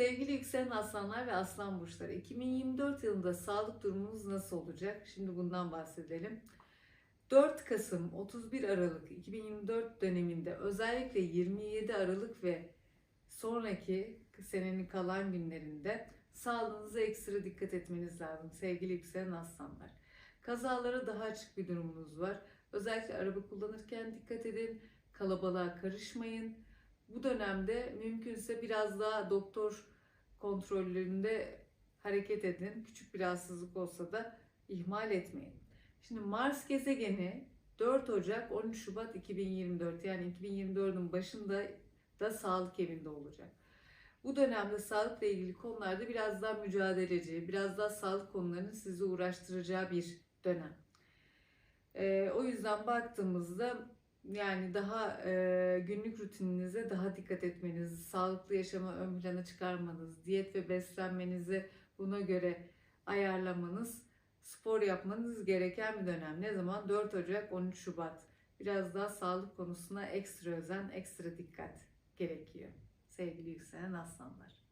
Sevgili yükselen aslanlar ve aslan burçları 2024 yılında sağlık durumunuz nasıl olacak? Şimdi bundan bahsedelim. 4 Kasım 31 Aralık 2024 döneminde özellikle 27 Aralık ve sonraki senenin kalan günlerinde sağlığınıza ekstra dikkat etmeniz lazım sevgili yükselen aslanlar. Kazalara daha açık bir durumunuz var. Özellikle araba kullanırken dikkat edin. Kalabalığa karışmayın. Bu dönemde mümkünse biraz daha doktor kontrollerinde hareket edin. Küçük bir rahatsızlık olsa da ihmal etmeyin. Şimdi Mars gezegeni 4 Ocak 13 Şubat 2024 yani 2024'ün başında da sağlık evinde olacak. Bu dönemde sağlıkla ilgili konularda biraz daha mücadeleci, biraz daha sağlık konularının sizi uğraştıracağı bir dönem. Ee, o yüzden baktığımızda yani daha e, günlük rutininize daha dikkat etmeniz, sağlıklı yaşamı ön plana çıkarmanız, diyet ve beslenmenizi buna göre ayarlamanız, spor yapmanız gereken bir dönem. Ne zaman? 4 Ocak, 13 Şubat. Biraz daha sağlık konusuna ekstra özen, ekstra dikkat gerekiyor. Sevgili yükselen aslanlar.